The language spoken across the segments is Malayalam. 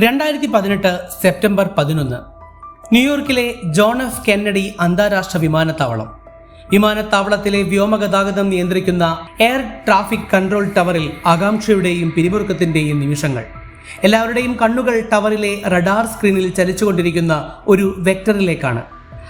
രണ്ടായിരത്തി പതിനെട്ട് സെപ്റ്റംബർ പതിനൊന്ന് ന്യൂയോർക്കിലെ ജോൺ എഫ് കെന്നഡി അന്താരാഷ്ട്ര വിമാനത്താവളം. വിമാനത്താവളത്തിലെ വ്യോമഗതാഗതം നിയന്ത്രിക്കുന്ന എയർ ട്രാഫിക് കൺട്രോൾ ടവറിൽ ആകാംക്ഷയുടെയും പിരിമുറുക്കത്തിന്റെയും നിമിഷങ്ങൾ. എല്ലാവരുടെയും കണ്ണുകൾ ടവറിലെ റഡാർ സ്ക്രീനിൽ ചലിച്ചുകൊണ്ടിരിക്കുന്ന ഒരു വെക്ടറിലേക്കാണ്.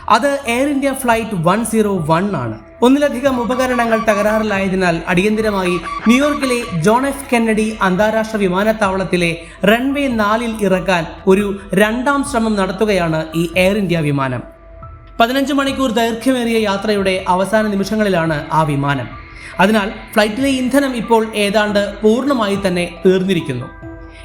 അത് Air India flight one zero one ആണ്. ഒന്നിലധികം ഉപകരണങ്ങൾ തകരാറിലായതിനാൽ അടിയന്തിരമായി ന്യൂയോർക്കിലെ ജോൺ എഫ് കെന്നഡി അന്താരാഷ്ട്ര വിമാനത്താവളത്തിലെ റൺവേ നാലിൽ ഇറക്കാൻ ഒരു രണ്ടാം ശ്രമം നടത്തുകയാണ് ഈ എയർ ഇന്ത്യ വിമാനം. പതിനഞ്ച് മണിക്കൂർ ദൈർഘ്യമേറിയ യാത്രയുടെ അവസാന നിമിഷങ്ങളിലാണ് ആ വിമാനം. അതിനാൽ ഫ്ലൈറ്റിലെ ഇന്ധനം ഇപ്പോൾ ഏതാണ്ട് പൂർണമായി തന്നെ തീർന്നിരിക്കുന്നു.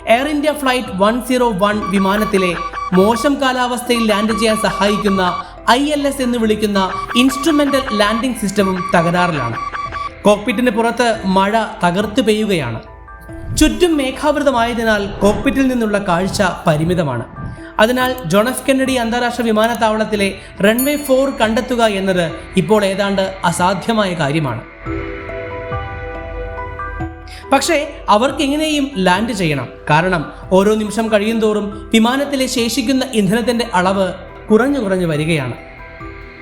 Air India flight one zero one വിമാനത്തിലെ മോശം കാലാവസ്ഥയിൽ ലാൻഡ് ചെയ്യാൻ സഹായിക്കുന്ന ഐ എൽ എസ് എന്ന് വിളിക്കുന്ന ഇൻസ്ട്രുമെന്റൽ ലാൻഡിംഗ് സിസ്റ്റമും തകരാറിലാണ്. കോക്പിറ്റിന് പുറത്ത് മഴ തകർത്ത് പെയ്യുകയാണ്. ചുറ്റും മേഘാവൃതമായതിനാൽ കോക്പിറ്റിൽ നിന്നുള്ള കാഴ്ച പരിമിതമാണ്. അതിനാൽ ജോൺ എഫ് കെന്നഡി അന്താരാഷ്ട്ര വിമാനത്താവളത്തിലെ റൺവേ ഫോർ കണ്ടെത്തുക എന്നത് ഇപ്പോൾ ഏതാണ്ട് അസാധ്യമായ കാര്യമാണ്. പക്ഷേ അവർക്ക് എങ്ങനെയും ലാൻഡ് ചെയ്യണം. കാരണം ഓരോ നിമിഷം കഴിയും തോറും വിമാനത്തിലെ ശേഷിക്കുന്ന ഇന്ധനത്തിന്റെ അളവ് കുറഞ്ഞു കുറഞ്ഞു വരികയാണ്.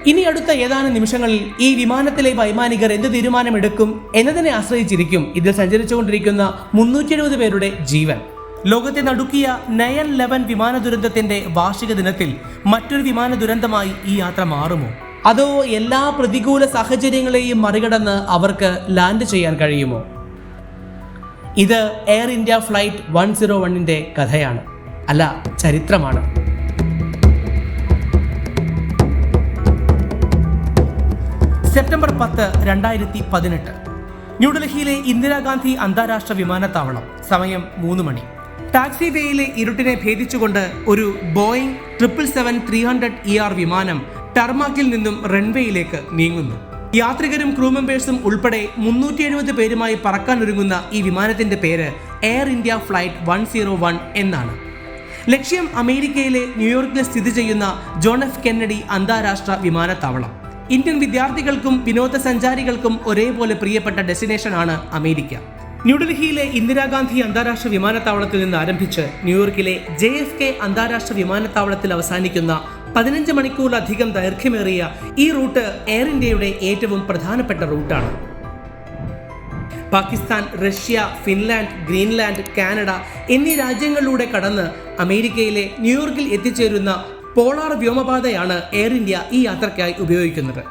ഇനി അടുത്ത ഏതാനും നിമിഷങ്ങളിൽ ഈ വിമാനത്തിലെ വൈമാനികർ എന്ത് തീരുമാനമെടുക്കും എന്നതിനെ ആശ്രയിച്ചിരിക്കും ഇതിൽ സഞ്ചരിച്ചുകൊണ്ടിരിക്കുന്ന മുന്നൂറ്റി എഴുപത് പേരുടെ ജീവൻ. ലോകത്തെ നടുക്കിയ നയൻ ലെവൻ വിമാന ദുരന്തത്തിന്റെ വാർഷിക ദിനത്തിൽ മറ്റൊരു വിമാന ദുരന്തമായി ഈ യാത്ര മാറുമോ? അതോ എല്ലാ പ്രതികൂല സാഹചര്യങ്ങളെയും മറികടന്ന് അവർക്ക് ലാൻഡ് ചെയ്യാൻ കഴിയുമോ? ഇത് Air India flight one zero വണ്ണിന്റെ കഥയാണ്. അല്ല ചരിത്രമാണ്. സെപ്റ്റംബർ പത്ത് രണ്ടായിരത്തി പതിനെട്ട്. ന്യൂഡൽഹിയിലെ ഇന്ദിരാഗാന്ധി അന്താരാഷ്ട്ര വിമാനത്താവളം സമയം മൂന്ന് മണി. ടാക്സി വേയിലെ ഇരുട്ടിനെ ഭേദിച്ചുകൊണ്ട് ഒരു Boeing triple seven three hundred E R വിമാനം ടർമാക്കിൽ നിന്നും റൺവേയിലേക്ക് നീങ്ങുന്നു. യാത്രികരും ക്രൂ മെമ്പേഴ്സും ഉൾപ്പെടെ മുന്നൂറ്റി എഴുപത് പേരുമായി പറക്കാനൊരുങ്ങുന്ന ഈ വിമാനത്തിന്റെ പേര് Air India flight one zero one എന്നാണ്. ലക്ഷ്യം അമേരിക്കയിലെ ന്യൂയോർക്കിൽ സ്ഥിതി ചെയ്യുന്ന ജോൺ എഫ് കെന്നഡി അന്താരാഷ്ട്ര വിമാനത്താവളം. ഇന്ത്യൻ വിദ്യാർത്ഥികൾക്കും വിനോദസഞ്ചാരികൾക്കും ഒരേപോലെ പ്രിയപ്പെട്ട ഡെസ്റ്റിനേഷനാണ് അമേരിക്ക. ന്യൂഡൽഹിയിലെ ഇന്ദിരാഗാന്ധി അന്താരാഷ്ട്ര വിമാനത്താവളത്തിൽ നിന്ന് ആരംഭിച്ച് ന്യൂയോർക്കിലെ ജെ എഫ് കെ അന്താരാഷ്ട്ര വിമാനത്താവളത്തിൽ അവസാനിക്കുന്ന പതിനഞ്ച് മണിക്കൂറിലധികം ദൈർഘ്യമേറിയ ഈ റൂട്ട് എയർ ഇന്ത്യയുടെ ഏറ്റവും പ്രധാനപ്പെട്ട റൂട്ടാണ്. Pakistan Russia Finland Greenland Canada എന്നീ രാജ്യങ്ങളിലൂടെ കടന്ന് അമേരിക്കയിലെ ന്യൂയോർക്കിൽ എത്തിച്ചേരുന്ന പോളാർ വ്യോമപാതയാണ് എയർ ഇന്ത്യ ഈ യാത്രയ്ക്കായി ഉപയോഗിക്കുന്നത്.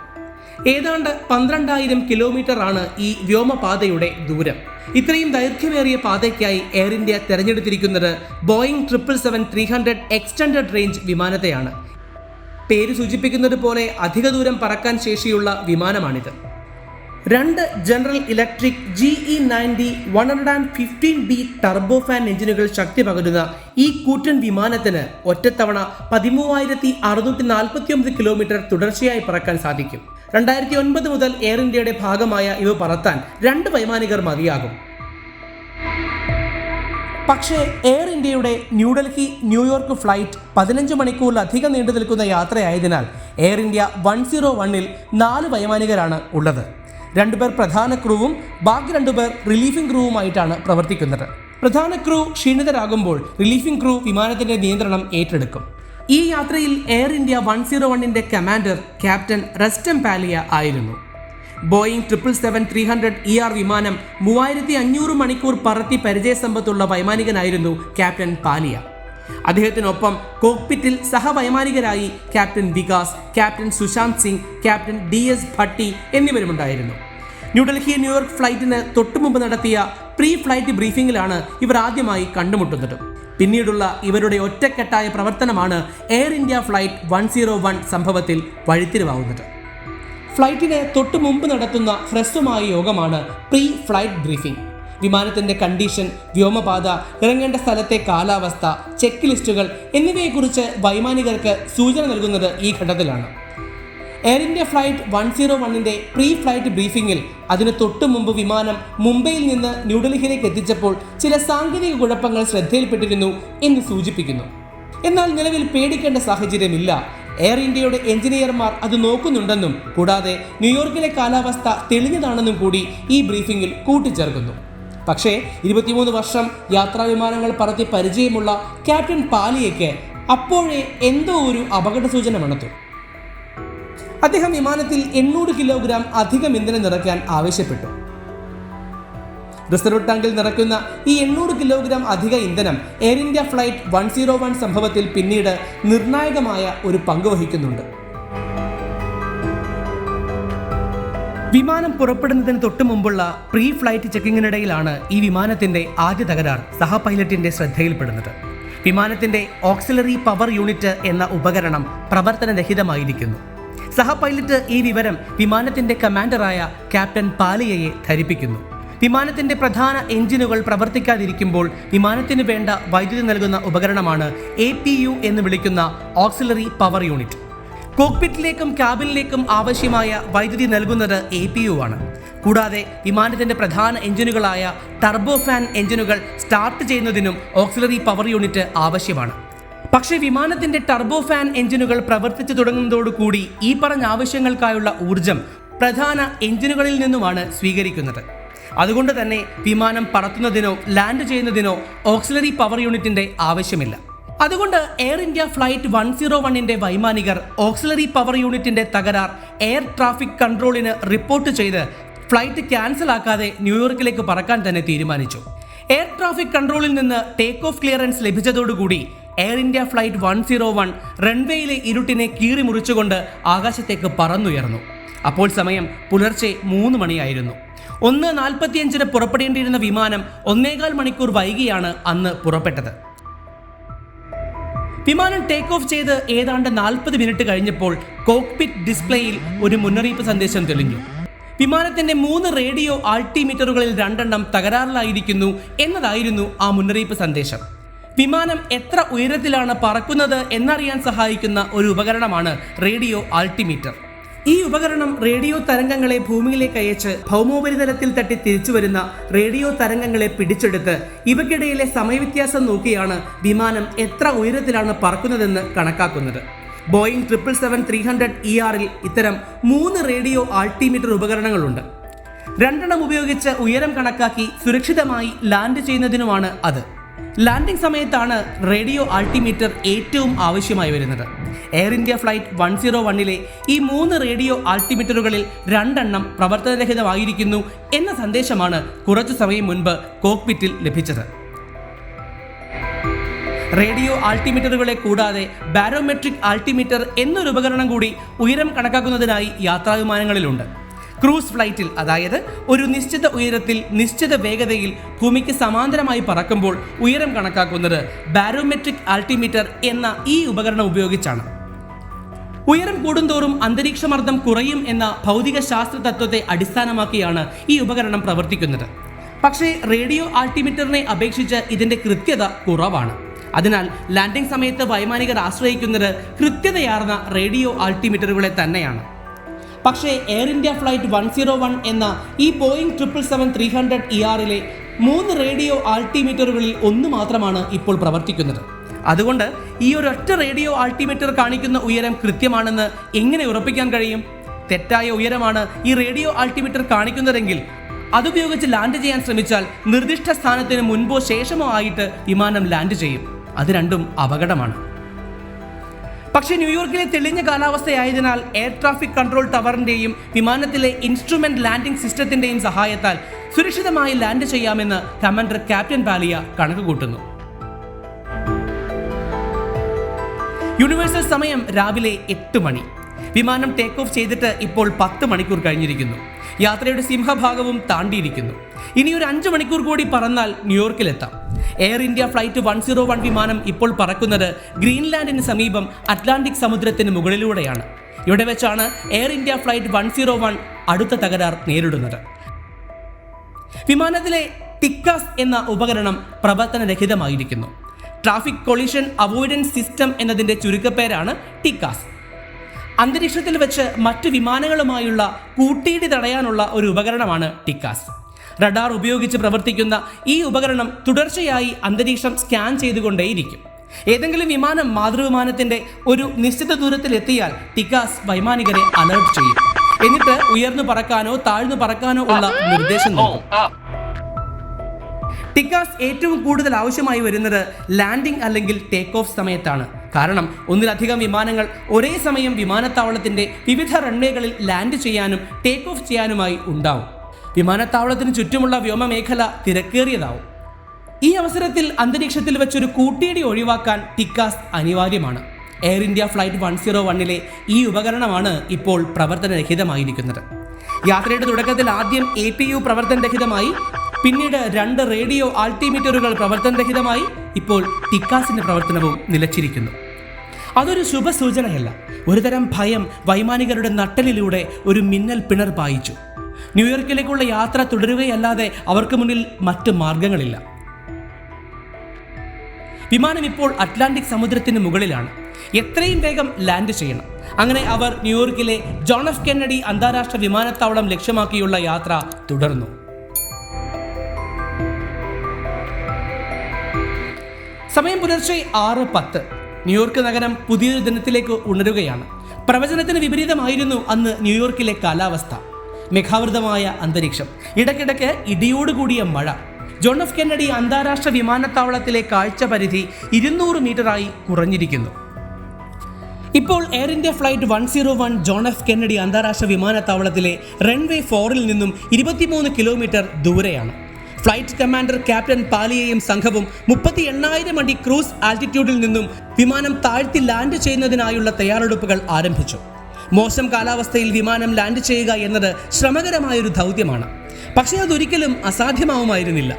ഏതാണ്ട് പന്ത്രണ്ടായിരം കിലോമീറ്റർ ആണ് ഈ വ്യോമപാതയുടെ ദൂരം. ഇത്രയും ദൈർഘ്യമേറിയ പാതയ്ക്കായി Air India തിരഞ്ഞെടുത്തിരിക്കുന്നത് Boeing triple seven three hundred extended range വിമാനത്തെയാണ്. പേര് സൂചിപ്പിക്കുന്നത് പോലെ അധിക ദൂരം പറക്കാൻ ശേഷിയുള്ള വിമാനമാണിത്. രണ്ട് General Electric G E ninety one hundred and fifteen B turbo fan എഞ്ചിനുകൾ ശക്തി പകരുന്ന ഈ കൂറ്റൻ വിമാനത്തിന് ഒറ്റത്തവണ പതിമൂവായിരത്തി അറുന്നൂറ്റി നാൽപ്പത്തി ഒമ്പത് കിലോമീറ്റർ തുടർച്ചയായി പറക്കാൻ സാധിക്കും. രണ്ടായിരത്തി ഒൻപത് മുതൽ എയർ ഇന്ത്യയുടെ ഭാഗമായ ഇവ പറത്താൻ രണ്ട് വൈമാനികർ മതിയാകും. പക്ഷേ എയർ ഇന്ത്യയുടെ ന്യൂഡൽഹി ന്യൂയോർക്ക് ഫ്ലൈറ്റ് പതിനഞ്ച് മണിക്കൂറിലധികം നീണ്ടു നിൽക്കുന്ന യാത്രയായതിനാൽ എയർ ഇന്ത്യ വൺ സീറോ വണ്ണിൽ നാല് വൈമാനികരാണ് ഉള്ളത്. രണ്ടുപേർ പ്രധാന ക്രൂവും ബാക്കി രണ്ടുപേർ റിലീഫിംഗ് ക്രൂവുമായിട്ടാണ് പ്രവർത്തിക്കുന്നത്. പ്രധാന ക്രൂ ക്ഷീണിതരാകുമ്പോൾ റിലീഫിംഗ് ക്രൂ വിമാനത്തിന്റെ നിയന്ത്രണം ഏറ്റെടുക്കും. ഈ യാത്രയിൽ എയർ ഇന്ത്യ വൺ സീറോ വണ്ണിന്റെ കമാൻഡർ ക്യാപ്റ്റൻ റസ്റ്റം പാലിയ ആയിരുന്നു. Boeing triple seven three hundred E R വിമാനം മൂവായിരത്തി അഞ്ഞൂറ് മണിക്കൂർ പറത്തി പരിചയസമ്പത്തുള്ള വൈമാനികനായിരുന്നു ക്യാപ്റ്റൻ പാലിയ അദ്ദേഹത്തിനൊപ്പം കോക്പിറ്റിൽ സഹവൈമാനികരായി captain Vikas captain Sushant Singh captain D S Bhatti എന്നിവരുമുണ്ടായിരുന്നു. New Delhi New York ഫ്ലൈറ്റിന് തൊട്ടുമുമ്പ് നടത്തിയ പ്രീ ഫ്ലൈറ്റ് ബ്രീഫിംഗിലാണ് ഇവർ ആദ്യമായി കണ്ടുമുട്ടുന്നത്. പിന്നീടുള്ള ഇവരുടെ ഒറ്റക്കെട്ടായ പ്രവർത്തനമാണ് Air India flight one zero one സംഭവത്തിൽ വഴിത്തിരിവാകുന്നത് ഫ്ലൈറ്റിന് തൊട്ടു മുമ്പ് നടത്തുന്ന ഹ്രസ്വമായ യോഗമാണ് പ്രീ ഫ്ലൈറ്റ് ബ്രീഫിംഗ്. വിമാനത്തിന്റെ കണ്ടീഷൻ വ്യോമപാത ഇറങ്ങേണ്ട സ്ഥലത്തെ കാലാവസ്ഥ ചെക്ക് ലിസ്റ്റുകൾ എന്നിവയെക്കുറിച്ച് വൈമാനികർക്ക് സൂചന നൽകുന്നത് ഈ ഘട്ടത്തിലാണ്. Air India flight one zero വണ്ണിന്റെ പ്രീ ഫ്ലൈറ്റ് ബ്രീഫിംഗിൽ അതിന് തൊട്ടു മുമ്പ് വിമാനം മുംബൈയിൽ നിന്ന് ന്യൂഡൽഹിയിലേക്ക് എത്തിച്ചപ്പോൾ ചില സാങ്കേതിക കുഴപ്പങ്ങൾ ശ്രദ്ധയിൽപ്പെട്ടിരുന്നു എന്ന് സൂചിപ്പിക്കുന്നു. എന്നാൽ നിലവിൽ പേടിക്കേണ്ട സാഹചര്യമില്ല. എയർ ഇന്ത്യയുടെ എഞ്ചിനീയർമാർ അത് നോക്കുന്നുണ്ടെന്നും കൂടാതെ ന്യൂയോർക്കിലെ കാലാവസ്ഥ തെളിഞ്ഞതാണെന്നും കൂടി ഈ ബ്രീഫിംഗിൽ കൂട്ടിച്ചേർക്കുന്നു. പക്ഷേ ഇരുപത്തിമൂന്ന് വർഷം യാത്രാ വിമാനങ്ങൾ പറത്തി പരിചയമുള്ള ക്യാപ്റ്റൻ പാലിയയ്ക്ക് അപ്പോഴേ എന്തോ ഒരു അപകട സൂചന മണത്തു അദ്ദേഹം വിമാനത്തിൽ എണ്ണൂറ് കിലോഗ്രാം അധികം ഇന്ധനം നിറയ്ക്കാൻ ആവശ്യപ്പെട്ടു. റിസർവ് ടാങ്കിൽ നിറയ്ക്കുന്ന ഈ എണ്ണൂറ് കിലോഗ്രാം അധിക ഇന്ധനം Air India flight one zero one സംഭവത്തിൽ പിന്നീട് നിർണായകമായ ഒരു പങ്ക് വഹിക്കുന്നുണ്ട്. വിമാനം പുറപ്പെടുന്നതിന് തൊട്ടു മുമ്പുള്ള പ്രീ ഫ്ലൈറ്റ് ചെക്കിങ്ങിനിടയിലാണ് ഈ വിമാനത്തിന്റെ ആദ്യ തകരാർ സഹ പൈലറ്റിന്റെ ശ്രദ്ധയിൽപ്പെടുന്നത്. വിമാനത്തിന്റെ ഓക്സിലറി പവർ യൂണിറ്റ് എന്ന ഉപകരണം പ്രവർത്തനരഹിതമായിരിക്കുന്നു. സഹ പൈലറ്റ് ഈ വിവരം വിമാനത്തിന്റെ കമാൻഡറായ ക്യാപ്റ്റൻ പാലിയയെ ധരിപ്പിക്കുന്നു. വിമാനത്തിന്റെ പ്രധാന എഞ്ചിനുകൾ പ്രവർത്തിക്കാതിരിക്കുമ്പോൾ വിമാനത്തിന് വേണ്ട വൈദ്യുതി നൽകുന്ന ഉപകരണമാണ് എ എന്ന് വിളിക്കുന്ന ഓക്സിലറി പവർ യൂണിറ്റ്. കോക്പിറ്റിലേക്കും ക്യാബിനിലേക്കും ആവശ്യമായ വൈദ്യുതി നൽകുന്നത് എ പി യു ആണ്. കൂടാതെ വിമാനത്തിന്റെ പ്രധാന എഞ്ചിനുകളായ ടർബോ ഫാൻ എഞ്ചിനുകൾ സ്റ്റാർട്ട് ചെയ്യുന്നതിനും ഓക്സിലറി പവർ യൂണിറ്റ് ആവശ്യമാണ്. പക്ഷേ വിമാനത്തിന്റെ ടർബോ ഫാൻ എഞ്ചിനുകൾ പ്രവർത്തിച്ചു തുടങ്ങുന്നതോടുകൂടി ഈ പറഞ്ഞ ആവശ്യങ്ങൾക്കായുള്ള ഊർജം പ്രധാന എഞ്ചിനുകളിൽ നിന്നുമാണ് സ്വീകരിക്കുന്നത്. അതുകൊണ്ട് തന്നെ വിമാനം പറത്തുന്നതിനോ ലാൻഡ് ചെയ്യുന്നതിനോ ഓക്സിലറി പവർ യൂണിറ്റിന്റെ ആവശ്യമില്ല. അതുകൊണ്ട് Air India flight one zero വണ്ണിന്റെ വൈമാനികർ ഓക്സിലറി പവർ യൂണിറ്റിന്റെ തകരാർ എയർ ട്രാഫിക് കൺട്രോളിന് റിപ്പോർട്ട് ചെയ്ത് ഫ്ലൈറ്റ് ക്യാൻസൽ ആക്കാതെ ന്യൂയോർക്കിലേക്ക് പറക്കാൻ തന്നെ തീരുമാനിച്ചു. എയർ ട്രാഫിക് കൺട്രോളിൽ നിന്ന് take off clearance ലഭിച്ചതോടുകൂടി Air India flight one zero one റൺവേയിലെ ഇരുട്ടിനെ കീറി മുറിച്ചുകൊണ്ട് ആകാശത്തേക്ക് പറന്നുയർന്നു. അപ്പോൾ സമയം പുലർച്ചെ മൂന്ന് മണിയായിരുന്നു. ഒന്ന് നാൽപ്പത്തിയഞ്ചിന് പുറപ്പെടേണ്ടിയിരുന്ന വിമാനം ഒന്നേകാൽ മണിക്കൂർ വൈകിയാണ് അന്ന് പുറപ്പെട്ടത്. വിമാനം ടേക്ക് ഓഫ് ചെയ്ത് ഏതാണ്ട് നാൽപ്പത് മിനിറ്റ് കഴിഞ്ഞപ്പോൾ കോക്പിറ്റ് ഡിസ്പ്ലേയിൽ ഒരു മുന്നറിയിപ്പ് സന്ദേശം തെളിഞ്ഞു. വിമാനത്തിന്റെ മൂന്ന് റേഡിയോ ആൾട്ടിമീറ്ററുകളിൽ രണ്ടെണ്ണം തകരാറിലായിരിക്കുന്നു എന്നതായിരുന്നു ആ മുന്നറിയിപ്പ് സന്ദേശം. വിമാനം എത്ര ഉയരത്തിലാണ് പറക്കുന്നത് എന്നറിയാൻ സഹായിക്കുന്ന ഒരു ഉപകരണമാണ് റേഡിയോ ആൾട്ടിമീറ്റർ ഈ ഉപകരണം റേഡിയോ തരംഗങ്ങളെ ഭൂമിയിലേക്ക് അയച്ച് ഭൗമോപരിതലത്തിൽ തട്ടി തിരിച്ചു വരുന്ന റേഡിയോ തരംഗങ്ങളെ പിടിച്ചെടുത്ത് ഇവയ്ക്കിടയിലെ സമയവ്യത്യാസം നോക്കിയാണ് വിമാനം എത്ര ഉയരത്തിലാണ് പറക്കുന്നതെന്ന് കണക്കാക്കുന്നത്. Boeing triple seven three hundred E ആറിൽ ഇത്തരം മൂന്ന് റേഡിയോ ആൾട്ടിമീറ്റർ ഉപകരണങ്ങളുണ്ട്. രണ്ടെണ്ണം ഉപയോഗിച്ച് ഉയരം കണക്കാക്കി സുരക്ഷിതമായി ലാൻഡ് ചെയ്യുന്നതിനുമാണ് അത്. ലാൻഡിംഗ് സമയത്താണ് റേഡിയോ ആൾട്ടിമീറ്റർ ഏറ്റവും ആവശ്യമായി വരുന്നത്. Air India flight one zero വണ്ണിലെ ഈ മൂന്ന് റേഡിയോ ആൾട്ടിമീറ്ററുകളിൽ രണ്ടെണ്ണം പ്രവർത്തനരഹിതമായിരിക്കുന്നു എന്ന സന്ദേശമാണ് കുറച്ചു സമയം മുൻപ് കോക്പിറ്റിൽ ലഭിച്ചത്. റേഡിയോ ആൾട്ടിമീറ്ററുകളെ കൂടാതെ ബാരോമെട്രിക് ആൾട്ടിമീറ്റർ എന്നൊരു ഉപകരണം കൂടി ഉയരം കണക്കാക്കുന്നതിനായി യാത്രാവിമാനങ്ങളിലുണ്ട്. ക്രൂസ് ഫ്ലൈറ്റിൽ അതായത് ഒരു നിശ്ചിത ഉയരത്തിൽ നിശ്ചിത വേഗതയിൽ ഭൂമിക്ക് സമാന്തരമായി പറക്കുമ്പോൾ ഉയരം കണക്കാക്കുന്നത് ബാരോമെട്രിക് ആൾട്ടിമീറ്റർ എന്ന ഈ ഉപകരണം ഉപയോഗിച്ചാണ്. ഉയരം കൂടുന്തോറും അന്തരീക്ഷമർദ്ദം കുറയും എന്ന ഭൗതിക ശാസ്ത്ര തത്വത്തെ അടിസ്ഥാനമാക്കിയാണ് ഈ ഉപകരണം പ്രവർത്തിക്കുന്നത്. പക്ഷേ റേഡിയോ ആൾട്ടിമീറ്ററിനെ അപേക്ഷിച്ച് ഇതിന്റെ കൃത്യത കുറവാണ്. അതിനാൽ ലാൻഡിംഗ് സമയത്ത് വൈമാനികർ ആശ്രയിക്കുന്നത് കൃത്യതയാർന്ന റേഡിയോ ആൾട്ടിമീറ്ററുകളെ തന്നെയാണ്. പക്ഷേ Air India flight one zero one എന്ന ഈ Boeing triple seven three hundred E ആറിലെ മൂന്ന് റേഡിയോ ആൾട്ടിമീറ്ററുകളിൽ ഒന്ന് മാത്രമാണ് ഇപ്പോൾ പ്രവർത്തിക്കുന്നത്. അതുകൊണ്ട് ഈ ഒരു ഒറ്റ റേഡിയോ ആൾട്ടിമീറ്റർ കാണിക്കുന്ന ഉയരം കൃത്യമാണെന്ന് എങ്ങനെ ഉറപ്പിക്കാൻ കഴിയും? തെറ്റായ ഉയരമാണ് ഈ റേഡിയോ ആൾട്ടിമീറ്റർ കാണിക്കുന്നതെങ്കിൽ അതുപയോഗിച്ച് ലാൻഡ് ചെയ്യാൻ ശ്രമിച്ചാൽ നിർദ്ദിഷ്ട സ്ഥാനത്തിന് മുൻപോ ശേഷമോ ആയിട്ട് വിമാനം ലാൻഡ് ചെയ്യും. അത് രണ്ടും അപകടമാണ്. പക്ഷേ ന്യൂയോർക്കിലെ തെളിഞ്ഞ കാലാവസ്ഥയായതിനാൽ എയർ ട്രാഫിക് കൺട്രോൾ ടവറിന്റെയും വിമാനത്തിലെ ഇൻസ്ട്രുമെന്റ് ലാൻഡിംഗ് സിസ്റ്റത്തിന്റെയും സഹായത്താൽ സുരക്ഷിതമായി ലാൻഡ് ചെയ്യാമെന്ന് കമാൻഡർ ക്യാപ്റ്റൻ പാലിയ കണക്കുകൂട്ടുന്നു യൂണിവേഴ്സൽ സമയം രാവിലെ എട്ട് മണി. വിമാനം ടേക്ക് ഓഫ് ചെയ്തിട്ട് ഇപ്പോൾ പത്ത് മണിക്കൂർ കഴിഞ്ഞിരിക്കുന്നു. യാത്രയുടെ സിംഹഭാഗവും താണ്ടിയിരിക്കുന്നു. ഇനി ഒരു അഞ്ച് മണിക്കൂർ കൂടി പറന്നാൽ ന്യൂയോർക്കിലെത്താം Air India flight one zero one വിമാനം ഇപ്പോൾ പറക്കുന്നത് ഗ്രീൻലാൻഡിന് സമീപം അറ്റ്ലാന്റിക് സമുദ്രത്തിന് മുകളിലൂടെയാണ്. ഇവിടെ വെച്ചാണ് Air India flight one zero one അടുത്ത തകരാർ നേരിടുന്നത്. വിമാനത്തിലെ ടിക്കാസ് എന്ന ഉപകരണം പ്രവർത്തനരഹിതമായിരിക്കുന്നു. ട്രാഫിക് കൊളിഷൻ അവോയ്ഡൻസ് സിസ്റ്റം എന്നതിന്റെ ചുരുക്കപ്പേരാണ് ടിക്കാസ്. അന്തരീക്ഷത്തിൽ വെച്ച് മറ്റ് വിമാനങ്ങളുമായുള്ള കൂട്ടിയിടി തടയാനുള്ള ഒരു ഉപകരണമാണ് ടിക്കാസ്. റഡാർ ഉപയോഗിച്ച് പ്രവർത്തിക്കുന്ന ഈ ഉപകരണം തുടർച്ചയായി അന്തരീക്ഷം സ്കാൻ ചെയ്തുകൊണ്ടേയിരിക്കും. ഏതെങ്കിലും വിമാനം മാതൃവിമാനത്തിന്റെ ഒരു നിശ്ചിത ദൂരത്തിൽ എത്തിയാൽ ടിക്കാസ് വൈമാനികരെ അലേർട്ട് ചെയ്യും. എന്നിട്ട് ഉയർന്നു പറക്കാനോ താഴ്ന്നു പറക്കാനോ ഉള്ള നിർദ്ദേശം നൽകും. ടിക്കാസ് ഏറ്റവും കൂടുതൽ ആവശ്യമായി വരുന്നത് ലാൻഡിംഗ് അല്ലെങ്കിൽ ടേക്ക് ഓഫ് സമയത്താണ്. കാരണം ഒന്നിലധികം വിമാനങ്ങൾ ഒരേ സമയം വിമാനത്താവളത്തിന്റെ വിവിധ റൺവേകളിൽ ലാൻഡ് ചെയ്യാനും ടേക്ക് ഓഫ് ചെയ്യാനുമായി ഉണ്ടാവും. വിമാനത്താവളത്തിന് ചുറ്റുമുള്ള വ്യോമമേഖല തിരക്കേറിയതാവും. ഈ അവസരത്തിൽ അന്തരീക്ഷത്തിൽ വെച്ചൊരു കൂട്ടിയിടി ഒഴിവാക്കാൻ ടിക്കാസ് അനിവാര്യമാണ്. Air India flight one zero വണ്ണിലെ ഈ ഉപകരണമാണ് ഇപ്പോൾ പ്രവർത്തനരഹിതമായിരിക്കുന്നത്. യാത്രയുടെ തുടക്കത്തിൽ ആദ്യം എ പി യു പ്രവർത്തനരഹിതമായി പിന്നീട് രണ്ട് റേഡിയോ ആൾട്ടിമീറ്ററുകൾ പ്രവർത്തനരഹിതമായി ഇപ്പോൾ ടിക്കാസിന്റെ പ്രവർത്തനവും നിലച്ചിരിക്കുന്നു. അതൊരു ശുഭസൂചനയല്ല ഒരുതരം ഭയം വൈമാനികരുടെ നട്ടലിലൂടെ ഒരു മിന്നൽ പിണർ പായിച്ചു. ന്യൂയോർക്കിലേക്കുള്ള യാത്ര തുടരുകയല്ലാതെ അവർക്ക് മുന്നിൽ മറ്റ് മാർഗങ്ങളില്ല. വിമാനം ഇപ്പോൾ അറ്റ്ലാന്റിക് സമുദ്രത്തിന് മുകളിലാണ്. എത്രയും വേഗം ലാൻഡ് ചെയ്യണം. അങ്ങനെ അവർ ന്യൂയോർക്കിലെ ജോൺ എഫ് കെന്നഡി അന്താരാഷ്ട്ര വിമാനത്താവളം ലക്ഷ്യമാക്കിയുള്ള യാത്ര തുടർന്നു. സമയം പുലർച്ചെ ആറ് പത്ത്. ന്യൂയോർക്ക് നഗരം പുതിയൊരു ദിനത്തിലേക്ക് ഉണരുകയാണ്. പ്രവചനത്തിന് വിപരീതമായിരുന്നു അന്ന് ന്യൂയോർക്കിലെ കാലാവസ്ഥ. മേഘാവൃതമായ അന്തരീക്ഷം. ഇടയ്ക്കിടയ്ക്ക് ഇടിയോടുകൂടിയ മഴ. ജോൺ എഫ് കെന്നഡി അന്താരാഷ്ട്ര വിമാനത്താവളത്തിലെ കാഴ്ച പരിധി ഇരുന്നൂറ് മീറ്ററായി കുറഞ്ഞിരിക്കുന്നു. ഇപ്പോൾ Air India flight one zero one John F Kennedy അന്താരാഷ്ട്ര വിമാനത്താവളത്തിലെ റൺവേ ഫോറിൽ നിന്നും ഇരുപത്തിമൂന്ന് കിലോമീറ്റർ ദൂരെയാണ്. ഫ്ലൈറ്റ് കമാൻഡർ ക്യാപ്റ്റൻ പാലിയയും സംഘവും മുപ്പത്തി എണ്ണായിരം അടി ക്രൂസ് ആൾട്ടിറ്റ്യൂഡിൽ നിന്നും വിമാനം താഴ്ത്തി ലാൻഡ് ചെയ്യുന്നതിനായുള്ള തയ്യാറെടുപ്പുകൾ ആരംഭിച്ചു. മോശം കാലാവസ്ഥയിൽ വിമാനം ലാൻഡ് ചെയ്യുക എന്നത് ശ്രമകരമായൊരു ദൗത്യമാണ്. പക്ഷേ അതൊരിക്കലും അസാധ്യമാവുമായിരുന്നില്ല.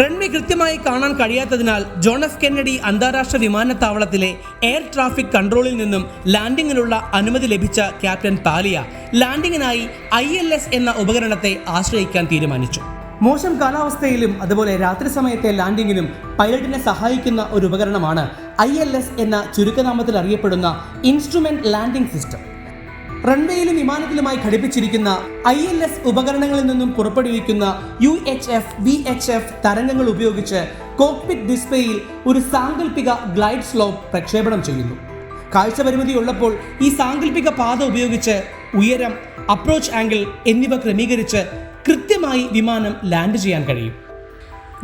റൺവേ കൃത്യമായി കാണാൻ കഴിയാത്തതിനാൽ ജോൺ എഫ് കെന്നഡി അന്താരാഷ്ട്ര വിമാനത്താവളത്തിലെ എയർ ട്രാഫിക് കൺട്രോളിൽ നിന്നും ലാൻഡിങ്ങിനുള്ള അനുമതി ലഭിച്ച ക്യാപ്റ്റൻ പാലിയ ലാൻഡിങ്ങിനായി ഐ എന്ന ഉപകരണത്തെ ആശ്രയിക്കാൻ തീരുമാനിച്ചു. മോശം കാലാവസ്ഥയിലും അതുപോലെ രാത്രി സമയത്തെ ലാൻഡിങ്ങിലും പൈലറ്റിനെ സഹായിക്കുന്ന ഒരു ഉപകരണമാണ് ഐ എൽ എസ് എന്ന ചുരുക്കനാമത്തിൽ അറിയപ്പെടുന്ന ഇൻസ്ട്രുമെന്റ് ലാൻഡിംഗ് സിസ്റ്റം. റൺവേയിലും വിമാനത്തിലുമായി ഘടിപ്പിച്ചിരിക്കുന്ന ഐ എൽ എസ് ഉപകരണങ്ങളിൽ നിന്നും പുറപ്പെടുവിക്കുന്ന U H F V H F തരംഗങ്ങൾ ഉപയോഗിച്ച് കോക്പിറ്റ് ഡിസ്പ്ലേയിൽ ഒരു സാങ്കല്പിക ഗ്ലൈഡ് സ്ലോപ്പ് പ്രക്ഷേപണം ചെയ്യുന്നു. കാഴ്ച പരിമിതി ഉള്ളപ്പോൾ ഈ സാങ്കല്പിക പാത ഉപയോഗിച്ച് ഉയരം അപ്രോച്ച് ആംഗിൾ എന്നിവ ക്രമീകരിച്ച് കൃത്യമായി വിമാനം ലാൻഡ് ചെയ്യാൻ കഴിയും.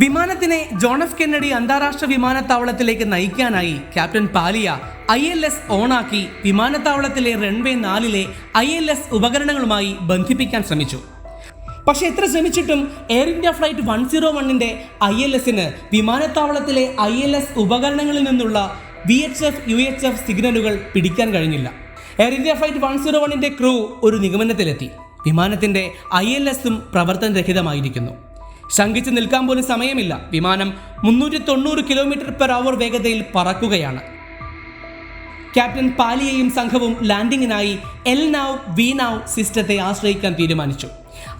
വിമാനത്തിനെ ജോൺ എഫ് കെന്നഡി അന്താരാഷ്ട്ര വിമാനത്താവളത്തിലേക്ക് നയിക്കാനായി captain Palia I L S ഓണാക്കി വിമാനത്താവളത്തിലെ റൺവേ നാലിലെ ഐ എൽ എസ് ഉപകരണങ്ങളുമായി ബന്ധിപ്പിക്കാൻ ശ്രമിച്ചു. പക്ഷേ എത്ര ശ്രമിച്ചിട്ടും Air India flight one zero വണ്ണിന്റെ ഐ എൽ എസിന് വിമാനത്താവളത്തിലെ ഐ എൽ എസ് ഉപകരണങ്ങളിൽ നിന്നുള്ള V H F U H F സിഗ്നലുകൾ പിടിക്കാൻ കഴിഞ്ഞില്ല. Air India flight one zero വണ്ണിന്റെ ക്രൂ ഒരു നിഗമനത്തിലെത്തി. വിമാനത്തിന്റെ ഐ എൽ എസും പ്രവർത്തനരഹിതമായിരിക്കുന്നു. ശങ്കിച്ച് നിൽക്കാൻ പോലും സമയമില്ല. വിമാനം മുന്നൂറ്റി തൊണ്ണൂറ് കിലോമീറ്റർ പെർ അവർ വേഗതയിൽ പറക്കുകയാണ്. ക്യാപ്റ്റൻ പാലിയയും സംഘവും ലാൻഡിങ്ങിനായി എൽ നാവ് വി നാവ് സിസ്റ്റത്തെ ആശ്രയിക്കാൻ തീരുമാനിച്ചു.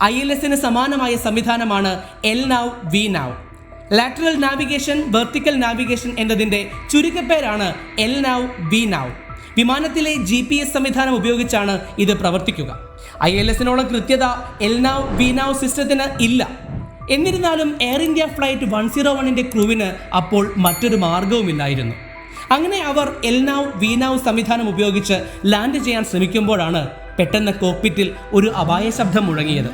ഐ എൽ എസിന് സമാനമായ സംവിധാനമാണ് എൽ നാവ് വി നാവ്. ലാറ്ററൽ നാവിഗേഷൻ വെർട്ടിക്കൽ നാവിഗേഷൻ എന്നതിന്റെ ചുരുക്കപ്പേരാണ് എൽ നാവ് വി നാവ്. വിമാനത്തിലെ ജി പി എസ് സംവിധാനം ഉപയോഗിച്ചാണ് ഇത് പ്രവർത്തിക്കുക. ഐ എൽ എസിനോളം കൃത്യത എൽനാവ് സിസ്റ്റത്തിന് ഇല്ല. എന്നിരുന്നാലും Air India flight one zero വണ്ണിന്റെ ക്രൂവിന് അപ്പോൾ മറ്റൊരു മാർഗവുമില്ലായിരുന്നു അങ്ങനെ അവർ എൽനാവ് വീനാവ് സംവിധാനം ഉപയോഗിച്ച് ലാൻഡ് ചെയ്യാൻ ശ്രമിക്കുമ്പോഴാണ് പെട്ടെന്ന് കോക്പിറ്റിൽ ഒരു അപായ ശബ്ദം മുഴങ്ങിയത്.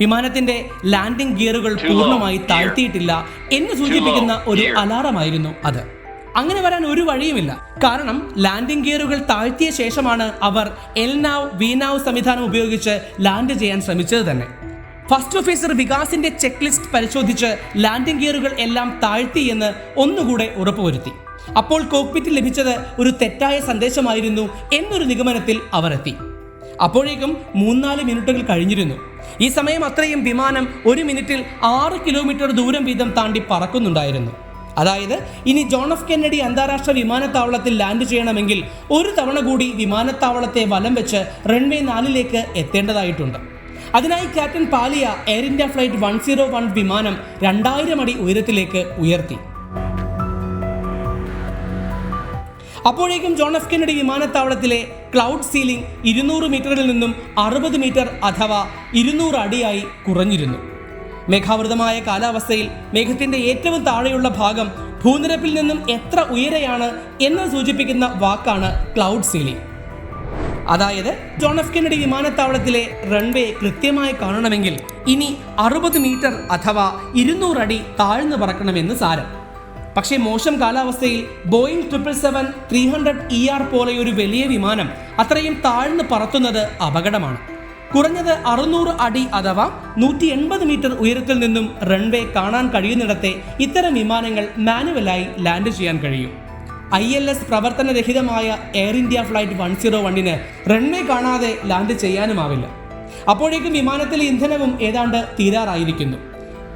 വിമാനത്തിന്റെ ലാൻഡിംഗ് ഗിയറുകൾ പൂർണമായി താഴ്ത്തിയിട്ടില്ല എന്ന് സൂചിപ്പിക്കുന്ന ഒരു അലാറമായിരുന്നു അത്. അങ്ങനെ വരാൻ ഒരു വഴിയുമില്ല. കാരണം ലാൻഡിംഗ് ഗിയറുകൾ താഴ്ത്തിയ ശേഷമാണ് അവർ എൽനാവ് വീനാവ് സംവിധാനം ഉപയോഗിച്ച് ലാൻഡ് ചെയ്യാൻ ശ്രമിച്ചത് തന്നെ. ഫസ്റ്റ് ഓഫീസർ വികാസിന്റെ ചെക്ക് ലിസ്റ്റ് പരിശോധിച്ച് ലാൻഡിംഗ് ഗിയറുകൾ എല്ലാം താഴ്ത്തി എന്ന് ഒന്നുകൂടെ ഉറപ്പുവരുത്തി. അപ്പോൾ കോക്പിറ്റിൽ ലഭിച്ചത് ഒരു തെറ്റായ സന്ദേശമായിരുന്നു എന്നൊരു നിഗമനത്തിൽ അവർ എത്തി. അപ്പോഴേക്കും മൂന്നാൽ മിനിറ്റുകൾ കഴിഞ്ഞിരുന്നു. ഈ സമയം അത്രയും വിമാനം ഒരു മിനിറ്റിൽ ആറ് കിലോമീറ്റർ ദൂരം വീതം താണ്ടി പറക്കുന്നുണ്ടായിരുന്നു. അതായത് ഇനി ജോൺ എഫ് കെന്നഡി അന്താരാഷ്ട്ര വിമാനത്താവളത്തിൽ ലാൻഡ് ചെയ്യണമെങ്കിൽ ഒരു തവണ കൂടി വിമാനത്താവളത്തെ വലം വെച്ച് റൺവേ നാലിലേക്ക് എത്തേണ്ടതായിട്ടുണ്ട്. അതിനായി captain Palia Air India flight one zero one വിമാനം രണ്ടായിരം അടി ഉയരത്തിലേക്ക് ഉയർത്തി. അപ്പോഴേക്കും ജോൺ എഫ് കെന്നഡി വിമാനത്താവളത്തിലെ ക്ലൗഡ് സീലിംഗ് ഇരുന്നൂറ് മീറ്ററിൽ നിന്നും അറുപത് മീറ്റർ അഥവാ ഇരുന്നൂറ് അടിയായി കുറഞ്ഞിരുന്നു. മേഘാവൃതമായ കാലാവസ്ഥയിൽ മേഘത്തിന്റെ ഏറ്റവും താഴെയുള്ള ഭാഗം ഭൂനിരപ്പിൽ നിന്നും എത്ര ഉയരെയാണ് എന്ന് സൂചിപ്പിക്കുന്ന വാക്കാണ് ക്ലൗഡ് സീലിംഗ്. അതായത് ജോൺ എഫ് കെന്നഡി വിമാനത്താവളത്തിലെ റൺവേ കൃത്യമായി കാണണമെങ്കിൽ ഇനി അറുപത് മീറ്റർ അഥവാ അടി താഴ്ന്നു പറക്കണമെന്ന് സാരം. പക്ഷേ മോശം കാലാവസ്ഥയിൽ Boeing triple seven three hundred E R പോലെ ഒരു വലിയ വിമാനം അത്രയും താഴ്ന്നു പറത്തുന്നത് അപകടമാണ്. കുറഞ്ഞത് അറുന്നൂറ് അടി അഥവാ നൂറ്റി എൺപത് മീറ്റർ ഉയരത്തിൽ നിന്നും റൺവേ കാണാൻ കഴിയുന്നിടത്തെ ഇത്തരം വിമാനങ്ങൾ മാനുവലായി ലാൻഡ് ചെയ്യാൻ കഴിയും. ഐ എൽ എസ് പ്രവർത്തനരഹിതമായ Air India flight one zero വണ്ണിന് റൺവേ കാണാതെ ലാൻഡ് ചെയ്യാനുമാവില്ല. അപ്പോഴേക്കും വിമാനത്തിലെ ഇന്ധനവും ഏതാണ്ട് തീരാറായിരിക്കുന്നു.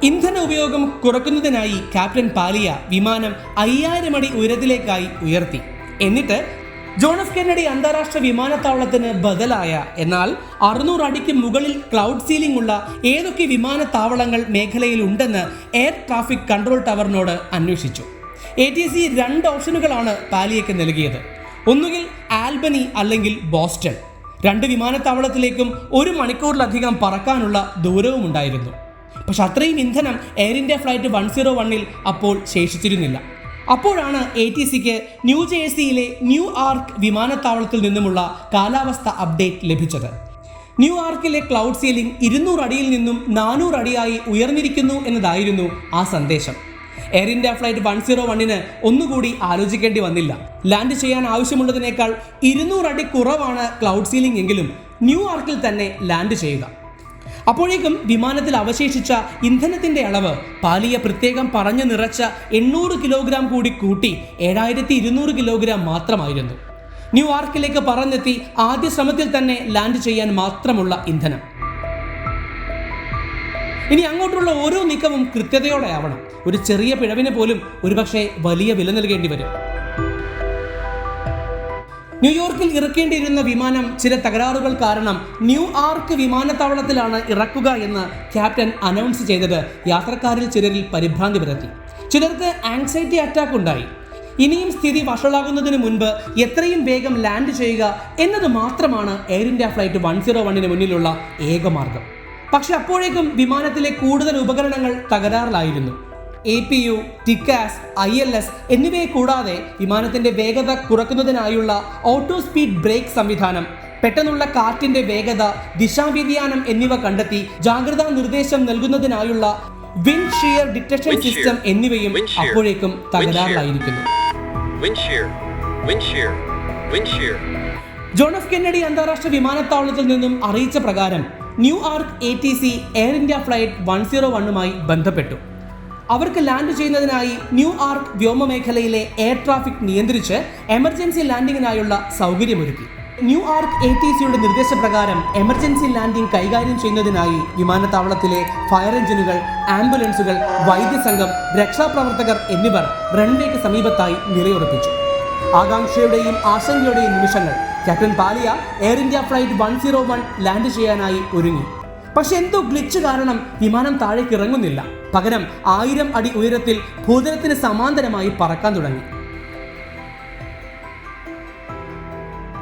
ഇന്ധന ഉപയോഗം കുറക്കുന്നതിനായി ക്യാപ്റ്റൻ പാലിയ വിമാനം അയ്യായിരം അടി ഉയരത്തിലേക്കായി ഉയർത്തി. എന്നിട്ട് ജോൺ എഫ് കെന്നഡി അന്താരാഷ്ട്ര വിമാനത്താവളത്തിന് ബദലായ. എന്നാൽ അറുന്നൂറ് അടിക്ക് മുകളിൽ ക്ലൗഡ് സീലിംഗ് ഉള്ള ഏതൊക്കെ വിമാനത്താവളങ്ങൾ മേഖലയിൽ ഉണ്ടെന്ന് എയർ ട്രാഫിക് കൺട്രോൾ ടവറിനോട് അന്വേഷിച്ചു. എ ടി സി രണ്ട് ഓപ്ഷനുകളാണ് പാലിയയ്ക്ക് നൽകിയത്. ഒന്നുകിൽ ആൽബനി അല്ലെങ്കിൽ ബോസ്റ്റൺ. രണ്ട് വിമാനത്താവളത്തിലേക്കും ഒരു മണിക്കൂറിലധികം പറക്കാനുള്ള ദൂരവും ഉണ്ടായിരുന്നു. പക്ഷെ അത്രയും ഇന്ധനം Air India flight one zero വണ്ണിൽ അപ്പോൾ ശേഷിച്ചിരുന്നില്ല. അപ്പോഴാണ് എ ടി സിക്ക് ന്യൂ ജേഴ്സിയിലെ ന്യൂ ആർക്ക് വിമാനത്താവളത്തിൽ നിന്നുമുള്ള കാലാവസ്ഥ അപ്ഡേറ്റ് ലഭിച്ചത്. ന്യൂ ആർക്കിലെ ക്ലൗഡ് സീലിംഗ് ഇരുന്നൂറ് അടിയിൽ നിന്നും നാനൂറ് അടിയായി ഉയർന്നിരിക്കുന്നു എന്നതായിരുന്നു ആ സന്ദേശം. Air India flight one zero വണ്ണിന് ഒന്നുകൂടി ആലോചിക്കേണ്ടി വന്നില്ല. ലാൻഡ് ചെയ്യാൻ ആവശ്യമുള്ളതിനേക്കാൾ ഇരുന്നൂറ് അടി കുറവാണ് ക്ലൗഡ് സീലിംഗ് എങ്കിലും ന്യൂ ആർക്കിൽ തന്നെ ലാൻഡ് ചെയ്യുക. അപ്പോഴേക്കും വിമാനത്തിൽ അവശേഷിച്ച ഇന്ധനത്തിന്റെ അളവ് പാലിയ പ്രത്യേകം പറഞ്ഞു നിറച്ച എണ്ണൂറ് കിലോഗ്രാം കൂടി കൂട്ടി ഏഴായിരത്തി ഇരുന്നൂറ് കിലോഗ്രാം മാത്രമായിരുന്നു. ന്യൂയോർക്കിലേക്ക് പറഞ്ഞെത്തി ആദ്യ ശ്രമത്തിൽ തന്നെ ലാൻഡ് ചെയ്യാൻ മാത്രമുള്ള ഇന്ധനം. ഇനി അങ്ങോട്ടുള്ള ഓരോ നീക്കവും കൃത്യതയോടെ ആവണം. ഒരു ചെറിയ പിഴവിന് പോലും ഒരുപക്ഷെ വലിയ വില നൽകേണ്ടി വരും. ന്യൂയോർക്കിൽ ഇറക്കേണ്ടിയിരുന്ന വിമാനം ചില തകരാറുകൾ കാരണം ന്യൂ ആർക്ക് വിമാനത്താവളത്തിലാണ് ഇറക്കുക എന്ന് ക്യാപ്റ്റൻ അനൗൺസ് ചെയ്തത് യാത്രക്കാരിൽ ചിലരിൽ പരിഭ്രാന്തി പരത്തി. ചിലർക്ക് ആങ്സൈറ്റി അറ്റാക്ക് ഉണ്ടായി. ഇനിയും സ്ഥിതി വഷളാകുന്നതിന് മുൻപ് എത്രയും വേഗം ലാൻഡ് ചെയ്യുക എന്നത് മാത്രമാണ് Air India flight one zero വണ്ണിന് മുന്നിലുള്ള ഏക മാർഗം പക്ഷെ അപ്പോഴേക്കും വിമാനത്തിലെ കൂടുതൽ ഉപകരണങ്ങൾ തകരാറിലായിരുന്നു. A P U TCAS I L S എന്നിവയെ കൂടാതെ വിമാനത്തിന്റെ വേഗത കുറക്കുന്നതിനായുള്ള ഓട്ടോ സ്പീഡ് ബ്രേക്ക് സംവിധാനം പെട്ടെന്നുള്ള കാറ്റിന്റെ വേഗത ദിശാവ്യതിയാനം എന്നിവ കണ്ടെത്തി ജാഗ്രതാ നിർദ്ദേശം നൽകുന്നതിനായുള്ള വിൻഡ് ഷിയർ ഡിറ്റക്ഷൻ സിസ്റ്റം എന്നിവയും അപ്പോഴേക്കും. തകരാറിലായിരിക്കുന്നു. ജോൺ എഫ് കെന്നഡി അന്താരാഷ്ട്ര വിമാനത്താവളത്തിൽ നിന്നും അറിയിച്ച പ്രകാരം Newark A T C Air India flight one zero വണ്ണുമായി ബന്ധപ്പെട്ടു. അവർക്ക് ലാൻഡ് ചെയ്യുന്നതിനായി ന്യൂ ആർക്ക് വ്യോമമേഖലയിലെ എയർ ട്രാഫിക് നിയന്ത്രിച്ച് എമർജൻസി ലാൻഡിങ്ങിനായുള്ള സൗകര്യമൊരുക്കി. ന്യൂ ആർക്ക് എ ടി സിയുടെ നിർദ്ദേശപ്രകാരം എമർജൻസി ലാൻഡിംഗ് കൈകാര്യം ചെയ്യുന്നതിനായി വിമാനത്താവളത്തിലെ ഫയർ എഞ്ചിനുകൾ ആംബുലൻസുകൾ വൈദ്യസംഘം രക്ഷാപ്രവർത്തകർ എന്നിവർ റൺവേക്ക് സമീപത്തായി നിലയുറപ്പിച്ചു. ആകാംക്ഷയുടെയും ആശങ്കയുടെയും നിമിഷങ്ങൾ captain Palia Air India flight one zero one land ചെയ്യാനായി ഒരുങ്ങി. പക്ഷെ എന്തോ ഗ്ലിച്ച് കാരണം വിമാനം താഴേക്ക് ഇറങ്ങുന്നില്ല. പകരം ആയിരം അടി ഉയരത്തിൽ ഭൂതലത്തിന് സമാന്തരമായി പറക്കാൻ തുടങ്ങി.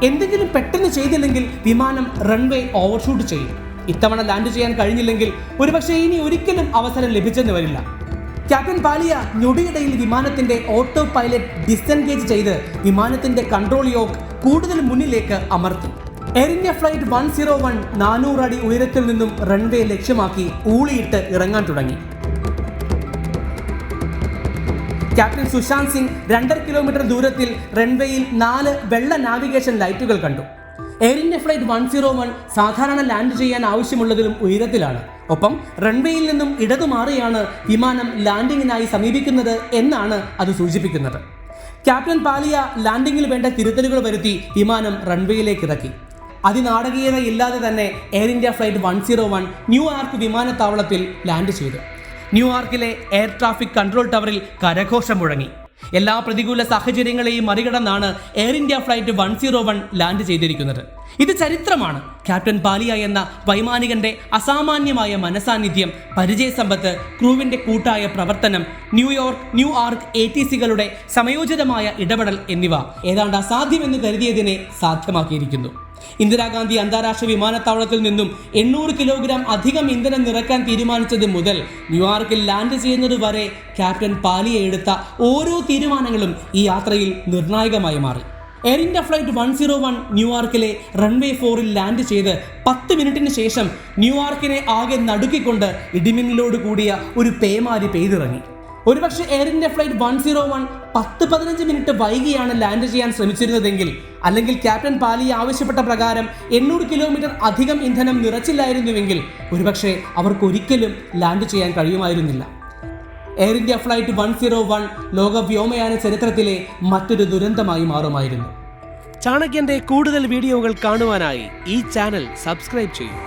എന്തെങ്കിലും പെട്ടെന്ന് ചെയ്തില്ലെങ്കിൽ വിമാനം റൺവേ ഓവർഷൂട്ട് ചെയ്യും. ഇത്തവണ ലാൻഡ് ചെയ്യാൻ കഴിഞ്ഞില്ലെങ്കിൽ ഒരുപക്ഷെ ഇനി ഒരിക്കലും അവസരം ലഭിച്ചെന്ന് വരില്ല. ക്യാപ്റ്റൻ പാലിയ ഞൊടിയിടയിൽ വിമാനത്തിന്റെ ഓട്ടോ പൈലറ്റ് ഡിസ്എൻഗേജ് ചെയ്ത് വിമാനത്തിന്റെ കൺട്രോൾ യോക്ക് കൂടുതൽ മുന്നിലേക്ക് അമർത്തി. Air India flight one zero one നാനൂറ് അടി ഉയരത്തിൽ നിന്നും റൺവേ ലക്ഷ്യമാക്കി ഊളിയിട്ട് ഇറങ്ങാൻ തുടങ്ങി. ക്യാപ്റ്റൻ സുശാന്ത് സിംഗ് രണ്ടര കിലോമീറ്റർ ദൂരത്തിൽ റൺവേയിൽ നാല് വെള്ള നാവിഗേഷൻ ലൈറ്റുകൾ കണ്ടു. Air India flight one zero one സാധാരണ ലാൻഡ് ചെയ്യാൻ ആവശ്യമുള്ളതിലും ഉയരത്തിലാണ്. ഒപ്പം റൺവേയിൽ നിന്നും ഇടതുമാറിയാണ് വിമാനം ലാൻഡിങ്ങിനായി സമീപിക്കുന്നത് എന്നാണ് അത് സൂചിപ്പിക്കുന്നത്. ക്യാപ്റ്റൻ പാലിയ ലാൻഡിങ്ങിൽ വേണ്ട തിരുത്തലുകൾ വരുത്തി വിമാനം റൺവേയിലേക്ക് ഇറക്കി. അതിനാടകീയത ഇല്ലാതെ തന്നെ Air India flight one zero one Newark വിമാനത്താവളത്തിൽ ലാൻഡ് ചെയ്തു. ന്യൂയോർക്കിലെ എയർ ട്രാഫിക് കൺട്രോൾ ടവറിൽ കരഘോഷം മുഴങ്ങി. എല്ലാ പ്രതികൂല സാഹചര്യങ്ങളെയും മറികടന്നാണ് Air India flight one zero one land ചെയ്തിരിക്കുന്നത്. ഇത് ചരിത്രമാണ്. ക്യാപ്റ്റൻ പാലിയ എന്ന വൈമാനികന്റെ അസാമാന്യമായ മനസാന്നിധ്യം പരിചയസമ്പത്ത് ക്രൂവിന്റെ കൂട്ടായ പ്രവർത്തനം New York Newark A T സികളുടെ സമയോചിതമായ ഇടപെടൽ എന്നിവ ഏതാണ്ട് അസാധ്യമെന്ന് കരുതിയതിനെ സാധ്യമാക്കിയിരിക്കുന്നു. ഇന്ദിരാഗാന്ധി അന്താരാഷ്ട്ര വിമാനത്താവളത്തിൽ നിന്നും എണ്ണൂറ് കിലോഗ്രാം അധികം ഇന്ധനം നിറക്കാൻ തീരുമാനിച്ചത് മുതൽ ന്യൂയോർക്കിൽ ലാൻഡ് ചെയ്യുന്നത് വരെ ക്യാപ്റ്റൻ പാലിയെ എടുത്ത ഓരോ തീരുമാനങ്ങളും ഈ യാത്രയിൽ നിർണായകമായി മാറി. Air India flight one zero one ന്യൂയോർക്കിലെ റൺവേ ഫോറിൽ ലാൻഡ് ചെയ്ത് പത്ത് മിനിറ്റിന് ശേഷം ന്യൂയോർക്കിനെ ആകെ നടുക്കിക്കൊണ്ട് ഇടിമിന്നലോട് കൂടിയ ഒരു പേമാരി പെയ്തിറങ്ങി. ഒരുപക്ഷെ Air India flight one zero one പത്ത് പതിനഞ്ച് മിനിറ്റ് വൈകിയാണ് ലാൻഡ് ചെയ്യാൻ ശ്രമിച്ചിരുന്നതെങ്കിൽ അല്ലെങ്കിൽ ക്യാപ്റ്റൻ പാലി ആവശ്യപ്പെട്ട പ്രകാരം എണ്ണൂറ് കിലോമീറ്റർ അധികം ഇന്ധനം നിറച്ചില്ലായിരുന്നുവെങ്കിൽ ഒരുപക്ഷെ അവർക്കൊരിക്കലും ലാൻഡ് ചെയ്യാൻ കഴിയുമായിരുന്നില്ല. Air India flight one zero one ലോക വ്യോമയാന ചരിത്രത്തിലെ മറ്റൊരു ദുരന്തമായി മാറുമായിരുന്നു. ചാണക്യന്റെ കൂടുതൽ വീഡിയോകൾ കാണുവാനായി ഈ ചാനൽ സബ്സ്ക്രൈബ് ചെയ്യൂ.